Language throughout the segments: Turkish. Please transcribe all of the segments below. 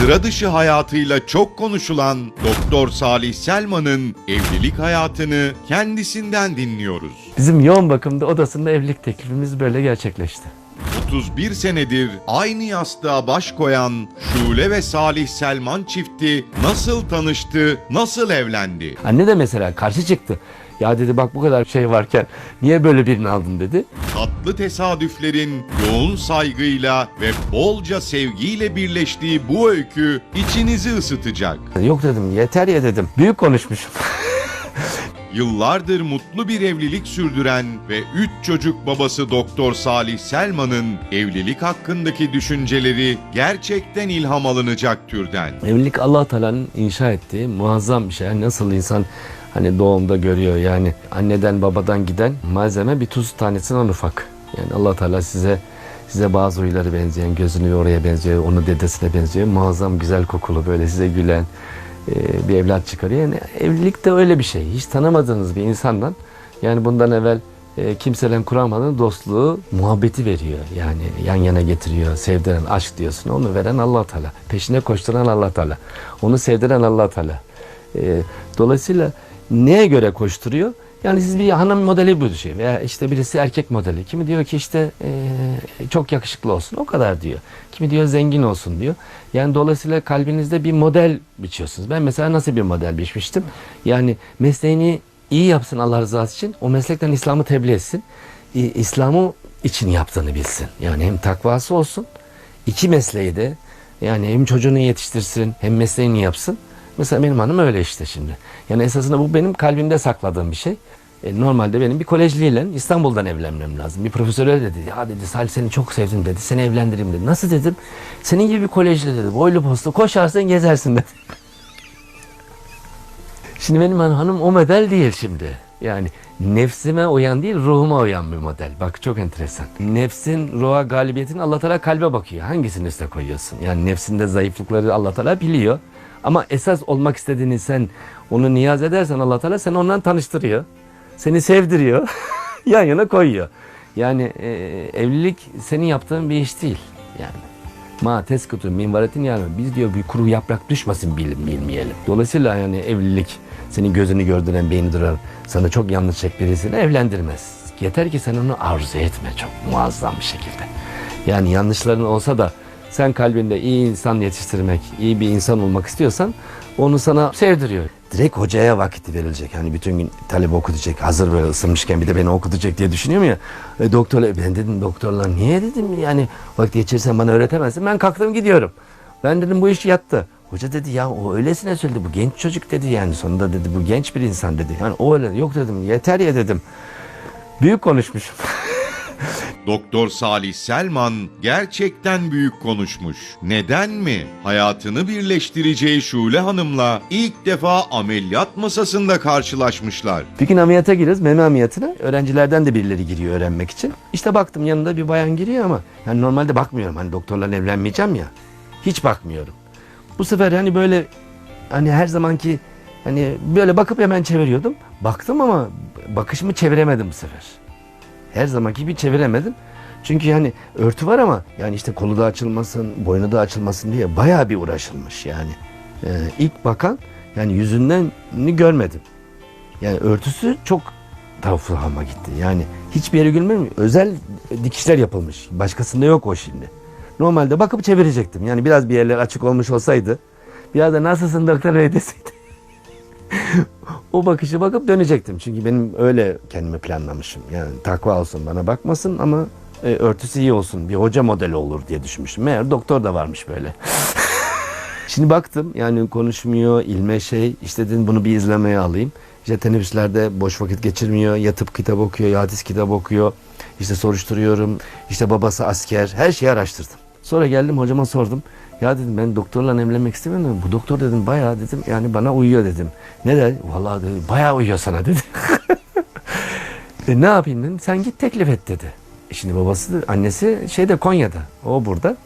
Sıra dışı hayatıyla çok konuşulan Doktor Salih Selman'ın evlilik hayatını kendisinden dinliyoruz. Bizim yoğun bakımda odasında evlilik teklifimiz böyle gerçekleşti. 31 senedir aynı yastığa baş koyan Şule ve Salih Selman çifti nasıl tanıştı, nasıl evlendi? Anne de mesela karşı çıktı. Ya dedi bak bu kadar şey varken niye böyle birini aldın dedi. Tatlı tesadüflerin yoğun saygıyla ve bolca sevgiyle birleştiği bu öykü içinizi ısıtacak. Yok dedim yeter ya dedim. Büyük konuşmuşum. Yıllardır mutlu bir evlilik sürdüren ve 3 çocuk babası Doktor Salih Selman'ın evlilik hakkındaki düşünceleri gerçekten ilham alınacak türden. Evlilik allah Teala'nın inşa ettiği muazzam bir şey. Nasıl insan hani doğumda görüyor yani anneden babadan giden malzeme bir tuz tanesinden ufak. Yani allah Teala size size bazı huyları benzeyen, gözünü oraya benziyor, onu dedesine benziyor. Muazzam güzel kokulu böyle size gülen e, bir evlat çıkarıyor. Yani evlilik de öyle bir şey. Hiç tanımadığınız bir insandan yani bundan evvel e, kimseyle kuramadığın dostluğu, muhabbeti veriyor. Yani yan yana getiriyor, sevdiren aşk diyorsun. Onu veren allah Teala. Peşine koşturan allah Teala. Onu sevdiren allah Teala. E, dolayısıyla neye göre koşturuyor? Yani siz bir hanım modeli bu şey veya işte birisi erkek modeli. Kimi diyor ki işte e, çok yakışıklı olsun o kadar diyor. Kimi diyor zengin olsun diyor. Yani dolayısıyla kalbinizde bir model biçiyorsunuz. Ben mesela nasıl bir model biçmiştim? Yani mesleğini iyi yapsın Allah rızası için. O meslekten İslam'ı tebliğ etsin. İ- İslam'ı için yaptığını bilsin. Yani hem takvası olsun. iki mesleği de yani hem çocuğunu yetiştirsin hem mesleğini yapsın. Mesela benim hanım öyle işte şimdi. Yani esasında bu benim kalbimde sakladığım bir şey. E, normalde benim bir kolejliyle İstanbul'dan evlenmem lazım. Bir profesör öyle dedi. Ya dedi Salih seni çok sevdim dedi. Seni evlendireyim dedi. Nasıl dedim? Senin gibi bir kolejli dedi. Boylu postlu koşarsın gezersin dedi. Şimdi benim han- hanım o model değil şimdi. Yani nefsime uyan değil ruhuma uyan bir model. Bak çok enteresan. Nefsin ruha galibiyetin Allah Teala kalbe bakıyor. Hangisini üste koyuyorsun? Yani nefsinde zayıflıkları Allah Teala biliyor. Ama esas olmak istediğini sen onu niyaz edersen Allah Teala seni ondan tanıştırıyor. Seni sevdiriyor. yan yana koyuyor. Yani e, evlilik senin yaptığın bir iş değil. Yani Ma teskutu min varetin yani biz diyor bir kuru yaprak düşmesin bil- bilmeyelim. Dolayısıyla yani evlilik senin gözünü gördüren beyni durar sana çok yanlış çek birisini evlendirmez. Yeter ki sen onu arzu etme çok muazzam bir şekilde. Yani yanlışların olsa da sen kalbinde iyi insan yetiştirmek, iyi bir insan olmak istiyorsan onu sana sevdiriyor. Direkt hocaya vakit verilecek. Hani bütün gün talep okutacak. Hazır böyle ısınmışken bir de beni okutacak diye düşünüyorum ya. E, doktorlar, ben dedim doktorlar niye dedim yani vakit geçirsen bana öğretemezsin. Ben kalktım gidiyorum. Ben dedim bu iş yattı. Hoca dedi ya o öylesine söyledi bu genç çocuk dedi yani sonunda dedi bu genç bir insan dedi. Yani o öyle yok dedim yeter ya dedim. Büyük konuşmuşum. Doktor Salih Selman gerçekten büyük konuşmuş. Neden mi? Hayatını birleştireceği Şule Hanım'la ilk defa ameliyat masasında karşılaşmışlar. Bir gün ameliyata giriyoruz, meme ameliyatına. Öğrencilerden de birileri giriyor öğrenmek için. İşte baktım yanında bir bayan giriyor ama yani normalde bakmıyorum. Hani doktorla evlenmeyeceğim ya. Hiç bakmıyorum. Bu sefer hani böyle hani her zamanki hani böyle bakıp hemen çeviriyordum. Baktım ama bakışımı çeviremedim bu sefer. Her zamanki gibi çeviremedim. Çünkü yani örtü var ama yani işte kolu da açılmasın, boynu da açılmasın diye bayağı bir uğraşılmış yani. Ee, ilk bakan yani yüzünden görmedim. Yani örtüsü çok tavfama gitti. Yani hiçbir yere gülmem. Özel dikişler yapılmış. Başkasında yok o şimdi. Normalde bakıp çevirecektim. Yani biraz bir yerler açık olmuş olsaydı. Biraz da nasılsın doktor bey deseydi. o bakışı bakıp dönecektim. Çünkü benim öyle kendimi planlamışım. Yani takva olsun bana bakmasın ama e, örtüsü iyi olsun. Bir hoca modeli olur diye düşünmüştüm. Meğer doktor da varmış böyle. Şimdi baktım yani konuşmuyor, ilme şey. İşte dedim bunu bir izlemeye alayım. İşte teneffüslerde boş vakit geçirmiyor. Yatıp kitap okuyor, hadis kitap okuyor. İşte soruşturuyorum. İşte babası asker. Her şeyi araştırdım. Sonra geldim hocama sordum. Ya dedim ben doktorla evlenmek istemiyorum. Bu doktor dedim bayağı dedim yani bana uyuyor dedim. Neden? Vallahi dedi bayağı uyuyor sana dedi. e, ne yapayım dedim. Sen git teklif et dedi. E şimdi babası, annesi şeyde Konya'da. O burada.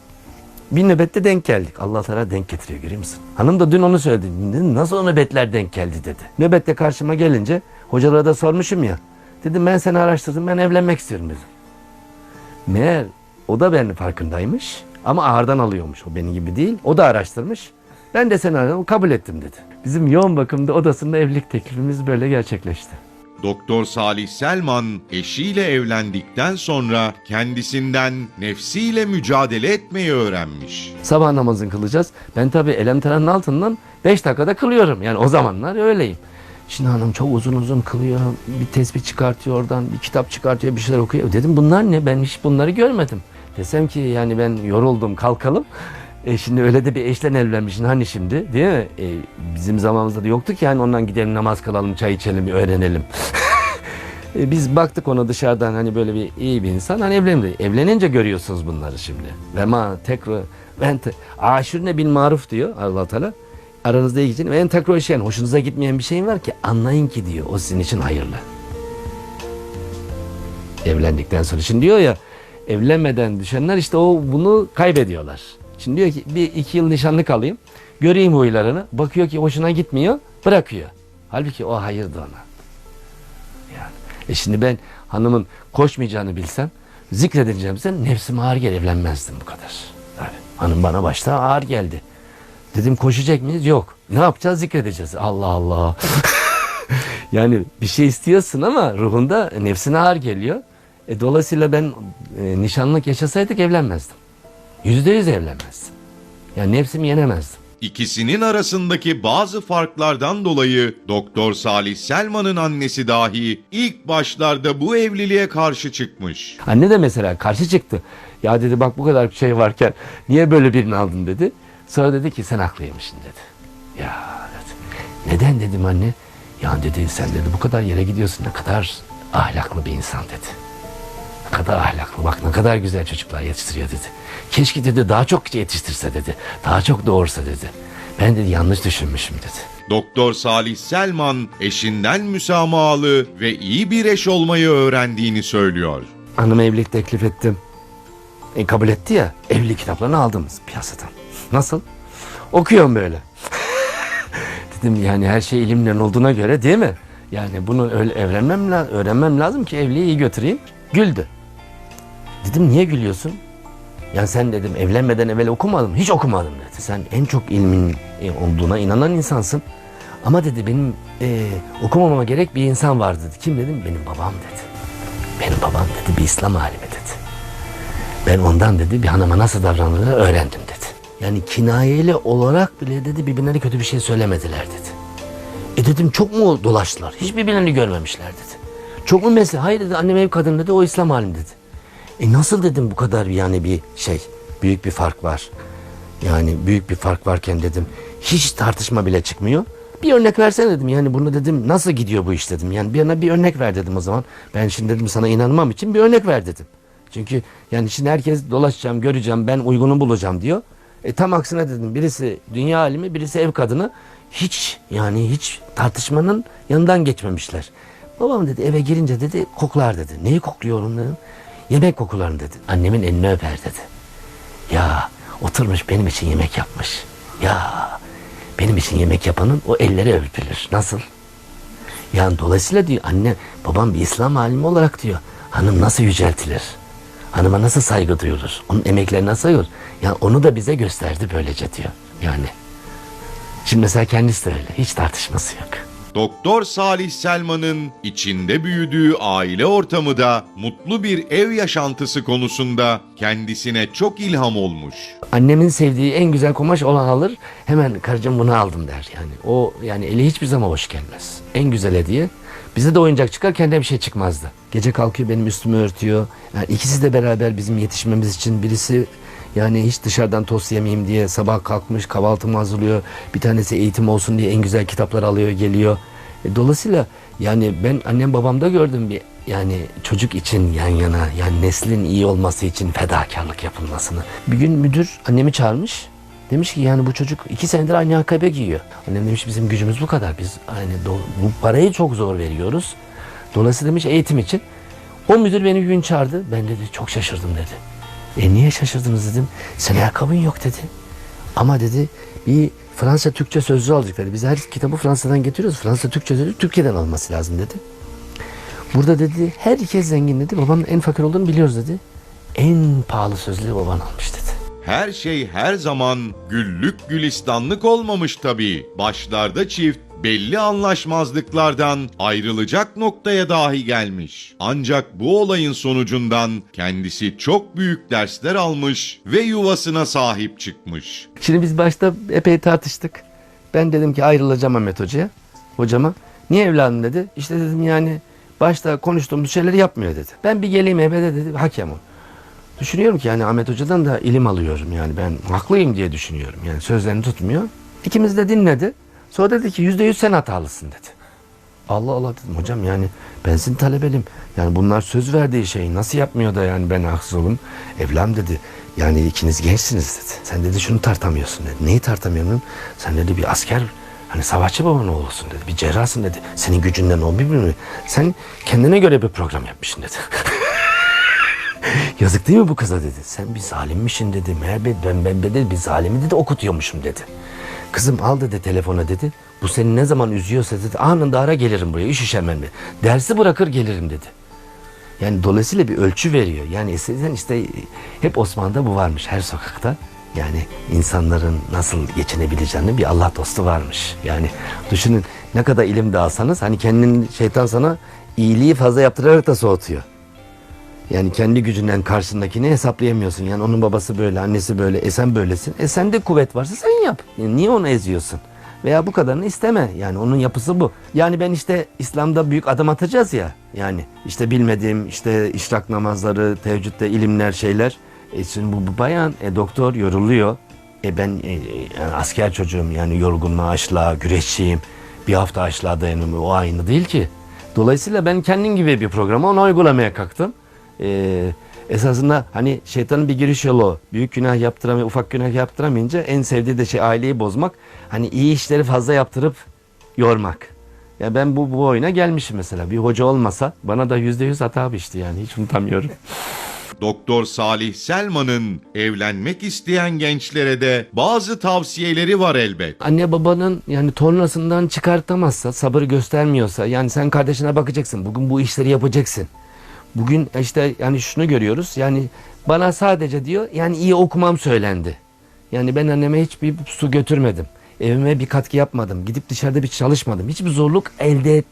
Bir nöbette denk geldik. Allah Teala denk getiriyor görüyor musun? Hanım da dün onu söyledi. Dedim, Nasıl o nöbetler denk geldi dedi. Nöbette karşıma gelince hocalara da sormuşum ya. Dedim ben seni araştırdım ben evlenmek istiyorum dedim. Meğer o da benim farkındaymış. Ama ağırdan alıyormuş. O benim gibi değil. O da araştırmış. Ben de seni aradım. Kabul ettim dedi. Bizim yoğun bakımda odasında evlilik teklifimiz böyle gerçekleşti. Doktor Salih Selman eşiyle evlendikten sonra kendisinden nefsiyle mücadele etmeyi öğrenmiş. Sabah namazını kılacağız. Ben tabii elemteranın altından 5 dakikada kılıyorum. Yani o zamanlar öyleyim. Şimdi hanım çok uzun uzun kılıyor. Bir tesbih çıkartıyor oradan, bir kitap çıkartıyor, bir şeyler okuyor. Dedim bunlar ne? Ben hiç bunları görmedim. Desem ki yani ben yoruldum kalkalım. E şimdi öyle de bir eşle evlenmişsin hani şimdi değil mi? E, bizim zamanımızda da yoktu ki yani ondan gidelim namaz kılalım, çay içelim, öğrenelim. E, biz baktık ona dışarıdan hani böyle bir iyi bir insan hani evlendi. Evlenince görüyorsunuz bunları şimdi. Ve ma tekrar ben te, aşırı bil maruf diyor Allah Teala. Aranızda iyi gidin. Ve en tekrar şey hoşunuza gitmeyen bir şey var ki anlayın ki diyor. O sizin için hayırlı. Evlendikten sonra. Şimdi diyor ya evlenmeden düşenler işte o bunu kaybediyorlar. Şimdi diyor ki bir iki yıl nişanlı kalayım. Göreyim huylarını. Bakıyor ki hoşuna gitmiyor. Bırakıyor. Halbuki o hayırdı ona. Yani. E şimdi ben hanımın koşmayacağını bilsem, zikredeceğim sen nefsim ağır gel evlenmezdim bu kadar. Tabii. Hanım bana başta ağır geldi. Dedim koşacak mıyız? Yok. Ne yapacağız? Zikredeceğiz. Allah Allah. yani bir şey istiyorsun ama ruhunda nefsine ağır geliyor. E, dolayısıyla ben e, nişanlık yaşasaydık evlenmezdim. Yüzde yüz evlenmezdim. Yani nefsimi yenemezdim. İkisinin arasındaki bazı farklardan dolayı Doktor Salih Selman'ın annesi dahi ilk başlarda bu evliliğe karşı çıkmış. Anne de mesela karşı çıktı. Ya dedi bak bu kadar şey varken niye böyle birini aldın dedi. Sonra dedi ki sen haklıymışsın dedi. Ya dedi. Neden dedim anne? Ya dedi sen dedi bu kadar yere gidiyorsun ne kadar ahlaklı bir insan dedi. Kadar ahlaklı bak ne kadar güzel çocuklar yetiştiriyor dedi. Keşke dedi daha çok yetiştirse dedi. Daha çok doğursa dedi. Ben dedi yanlış düşünmüşüm dedi. Doktor Salih Selman eşinden müsamahalı ve iyi bir eş olmayı öğrendiğini söylüyor. Hanıma evlilik teklif ettim. E, kabul etti ya. Evlilik kitaplarını aldım piyasadan. Nasıl? Okuyorum böyle. Dedim yani her şey ilimden olduğuna göre değil mi? Yani bunu öyle öğrenmem, öğrenmem lazım ki evliliği iyi götüreyim. Güldü. Dedim niye gülüyorsun? Yani sen dedim evlenmeden evvel okumadım. Hiç okumadım dedi. Sen en çok ilmin e, olduğuna inanan insansın. Ama dedi benim e, okumamama gerek bir insan var dedi. Kim dedim? Benim babam dedi. Benim babam dedi bir İslam alimi dedi. Ben ondan dedi bir hanıma nasıl davranılır öğrendim dedi. Yani kinayeli olarak bile dedi birbirlerine kötü bir şey söylemediler dedi. E dedim çok mu dolaştılar? Hiç birbirlerini görmemişler dedi. Çok mu mesele? Hayır dedi annem ev kadını dedi o İslam alim dedi. E nasıl dedim bu kadar yani bir şey büyük bir fark var. Yani büyük bir fark varken dedim hiç tartışma bile çıkmıyor. Bir örnek versene dedim yani bunu dedim nasıl gidiyor bu iş dedim. Yani bir bir örnek ver dedim o zaman. Ben şimdi dedim sana inanmam için bir örnek ver dedim. Çünkü yani şimdi herkes dolaşacağım, göreceğim, ben uygunu bulacağım diyor. E tam aksine dedim birisi dünya alimi, birisi ev kadını. Hiç yani hiç tartışmanın yanından geçmemişler. Babam dedi eve girince dedi koklar dedi. Neyi kokluyorum dedim. Yemek kokularını dedi. Annemin elini öper dedi. Ya oturmuş benim için yemek yapmış. Ya benim için yemek yapanın o elleri öpülür. Nasıl? Yani dolayısıyla diyor anne babam bir İslam alimi olarak diyor hanım nasıl yüceltilir? Hanıma nasıl saygı duyulur? Onun emeklerine nasıl sayılır? Yani onu da bize gösterdi böylece diyor. Yani. Şimdi mesela kendisi de öyle. Hiç tartışması yok. Doktor Salih Selman'ın içinde büyüdüğü aile ortamı da mutlu bir ev yaşantısı konusunda kendisine çok ilham olmuş. Annemin sevdiği en güzel kumaş olan alır. Hemen karıcığım bunu aldım der. Yani o yani eli hiçbir zaman boş gelmez. En güzel hediye. Bize de oyuncak çıkar kendine bir şey çıkmazdı. Gece kalkıyor benim üstümü örtüyor. Yani ikisi de beraber bizim yetişmemiz için birisi yani hiç dışarıdan tost yemeyeyim diye sabah kalkmış kahvaltımı hazırlıyor. Bir tanesi eğitim olsun diye en güzel kitaplar alıyor geliyor. E, dolayısıyla yani ben annem babamda gördüm bir yani çocuk için yan yana yani neslin iyi olması için fedakarlık yapılmasını. Bir gün müdür annemi çağırmış. Demiş ki yani bu çocuk iki senedir aynı ayakkabı giyiyor. Annem demiş bizim gücümüz bu kadar. Biz do- bu parayı çok zor veriyoruz. Dolayısıyla demiş eğitim için. O müdür beni bir gün çağırdı. Ben dedi çok şaşırdım dedi. E niye şaşırdınız dedim. Sen ayakkabın yok dedi. Ama dedi bir Fransa Türkçe sözlüğü aldık dedi. Biz her kitabı Fransa'dan getiriyoruz. Fransa Türkçe sözlüğü Türkiye'den alması lazım dedi. Burada dedi herkes zengin dedi. Babanın en fakir olduğunu biliyoruz dedi. En pahalı sözlüğü baban almış dedi. her şey her zaman güllük gülistanlık olmamış tabii. Başlarda çift belli anlaşmazlıklardan ayrılacak noktaya dahi gelmiş. Ancak bu olayın sonucundan kendisi çok büyük dersler almış ve yuvasına sahip çıkmış. Şimdi biz başta epey tartıştık. Ben dedim ki ayrılacağım Ahmet Hoca'ya, hocama. Niye evladım dedi. İşte dedim yani başta konuştuğumuz şeyleri yapmıyor dedi. Ben bir geleyim eve de dedi hakem ol. Düşünüyorum ki yani Ahmet Hoca'dan da ilim alıyorum yani ben haklıyım diye düşünüyorum. Yani sözlerini tutmuyor. İkimiz de dinledi. Sonra dedi ki yüzde yüz sen hatalısın dedi. Allah Allah dedim hocam yani ben sizin talebelim. Yani bunlar söz verdiği şeyi nasıl yapmıyor da yani ben haksız olum. Evlam dedi yani ikiniz gençsiniz dedi. Sen dedi şunu tartamıyorsun dedi. Neyi tartamıyorum? Sen dedi bir asker hani savaşçı babanın oğlusun dedi. Bir cerrahsın dedi. Senin gücünden olmuyor mu? Sen kendine göre bir program yapmışsın dedi. Yazık değil mi bu kıza dedi. Sen bir zalimmişsin dedi. Meğer ben, ben, ben dedi, bir zalimi dedi okutuyormuşum dedi. Kızım al dedi telefona dedi. Bu seni ne zaman üzüyorsa dedi anında ara gelirim buraya. Üşüşemem mi? Dersi bırakır gelirim dedi. Yani dolayısıyla bir ölçü veriyor. Yani eskiden işte hep Osmanlı'da bu varmış her sokakta. Yani insanların nasıl geçinebileceğini bir Allah dostu varmış. Yani düşünün ne kadar ilim dağılsanız hani kendin şeytan sana iyiliği fazla yaptırarak da soğutuyor. Yani kendi gücünden karşındakini hesaplayamıyorsun. Yani onun babası böyle, annesi böyle, e sen böylesin. E sende kuvvet varsa sen yap. Yani niye onu eziyorsun? Veya bu kadarını isteme. Yani onun yapısı bu. Yani ben işte İslam'da büyük adım atacağız ya. Yani işte bilmediğim işte işrak namazları, teheccüde ilimler şeyler. E şimdi bu, bu bayan e, doktor yoruluyor. E ben e, e, yani asker çocuğum yani yorgunluğa, açlığa, güreşçiyim. Bir hafta açlığa dayanamıyorum. O aynı değil ki. Dolayısıyla ben kendim gibi bir programı ona uygulamaya kalktım. Ee, esasında hani şeytanın bir giriş yolu büyük günah yaptıramıyor, ufak günah yaptıramayınca en sevdiği de şey aileyi bozmak. Hani iyi işleri fazla yaptırıp yormak. Ya ben bu, bu oyuna gelmişim mesela. Bir hoca olmasa bana da yüzde yüz hata biçti yani hiç unutamıyorum. Doktor Salih Selman'ın evlenmek isteyen gençlere de bazı tavsiyeleri var elbet. Anne babanın yani tornasından çıkartamazsa, sabır göstermiyorsa yani sen kardeşine bakacaksın. Bugün bu işleri yapacaksın. Bugün işte yani şunu görüyoruz. Yani bana sadece diyor yani iyi okumam söylendi. Yani ben anneme hiçbir su götürmedim. Evime bir katkı yapmadım. Gidip dışarıda bir çalışmadım. Hiçbir zorluk elde et.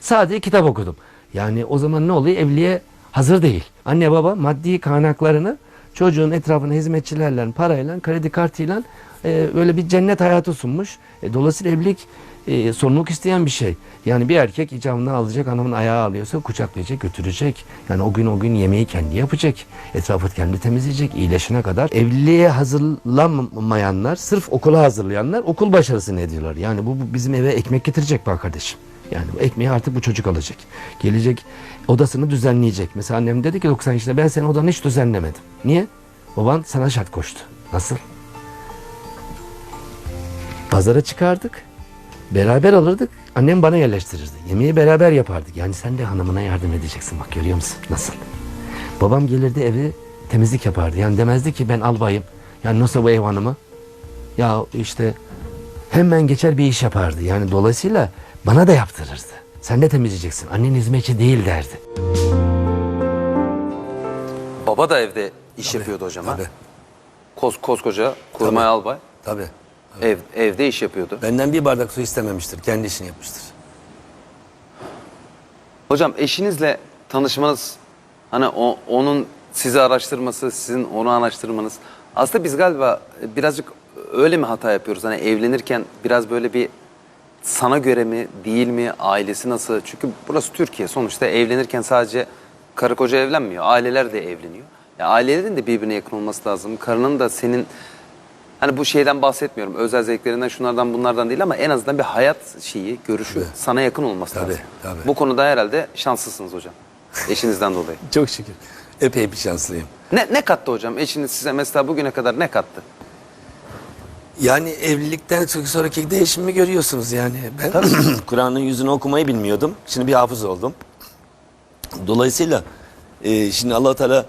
Sadece kitap okudum. Yani o zaman ne oluyor? Evliliğe hazır değil. Anne baba maddi kaynaklarını çocuğun etrafına hizmetçilerle, parayla, kredi kartıyla e, böyle bir cennet hayatı sunmuş. E, dolayısıyla evlilik e, sorumluluk isteyen bir şey. Yani bir erkek icabını alacak, hanımın ayağı alıyorsa kucaklayacak, götürecek. Yani o gün o gün yemeği kendi yapacak. Etrafı kendi temizleyecek, iyileşene kadar. Evliliğe hazırlanmayanlar, sırf okula hazırlayanlar okul başarısını ediyorlar. Yani bu, bu bizim eve ekmek getirecek bak kardeşim. Yani bu ekmeği artık bu çocuk alacak. Gelecek odasını düzenleyecek. Mesela annem dedi ki 90 yaşında ben senin odanı hiç düzenlemedim. Niye? Baban sana şart koştu. Nasıl? Pazara çıkardık. Beraber alırdık. Annem bana yerleştirirdi. Yemeği beraber yapardık. Yani sen de hanımına yardım edeceksin. Bak görüyor musun? Nasıl? Babam gelirdi evi temizlik yapardı. Yani demezdi ki ben albayım. Yani nasıl bu ev hanımı? Ya işte hemen geçer bir iş yapardı. Yani dolayısıyla bana da yaptırırdı. Sen de temizleyeceksin. Annen hizmetçi değil derdi. Baba da evde iş yapıyordu hocam ha? Tabii. Kos, koskoca kurmay albay. Tabii. Ev, evde iş yapıyordu. Benden bir bardak su istememiştir. Kendi işini yapmıştır. Hocam eşinizle tanışmanız, hani o, onun sizi araştırması, sizin onu araştırmanız. Aslında biz galiba birazcık öyle mi hata yapıyoruz? Hani evlenirken biraz böyle bir sana göre mi, değil mi, ailesi nasıl? Çünkü burası Türkiye. Sonuçta evlenirken sadece karı koca evlenmiyor. Aileler de evleniyor. Ya ailelerin de birbirine yakın olması lazım. Karının da senin Hani bu şeyden bahsetmiyorum. Özel zevklerinden, şunlardan, bunlardan değil ama en azından bir hayat şeyi, görüşü Tabii. sana yakın olması Tabii, lazım. tabii. Bu konuda herhalde şanslısınız hocam. Eşinizden dolayı. Çok şükür. Epey bir şanslıyım. Ne, ne kattı hocam? Eşiniz size mesela bugüne kadar ne kattı? Yani evlilikten sonraki değişimi görüyorsunuz yani. Ben Kur'an'ın yüzünü okumayı bilmiyordum. Şimdi bir hafız oldum. Dolayısıyla e, şimdi allah Teala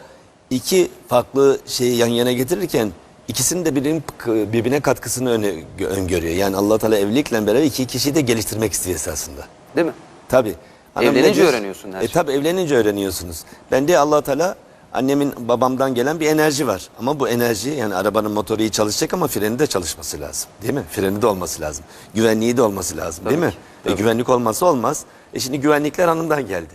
iki farklı şeyi yan yana getirirken ikisinin de birbirinin, birbirine katkısını öne, öngörüyor. Yani allah Teala evlilikle beraber iki kişiyi de geliştirmek istiyor esasında. Değil mi? Tabii. Evlenince nedir? öğreniyorsun her E şeyi. tabii evlenince öğreniyorsunuz. Ben de allah Teala annemin babamdan gelen bir enerji var. Ama bu enerji yani arabanın motoru iyi çalışacak ama freni de çalışması lazım. Değil mi? Freni de olması lazım. Güvenliği de olması lazım değil Tabii mi? ki, E, güvenlik olmazsa olmaz. E şimdi güvenlikler hanımdan geldi.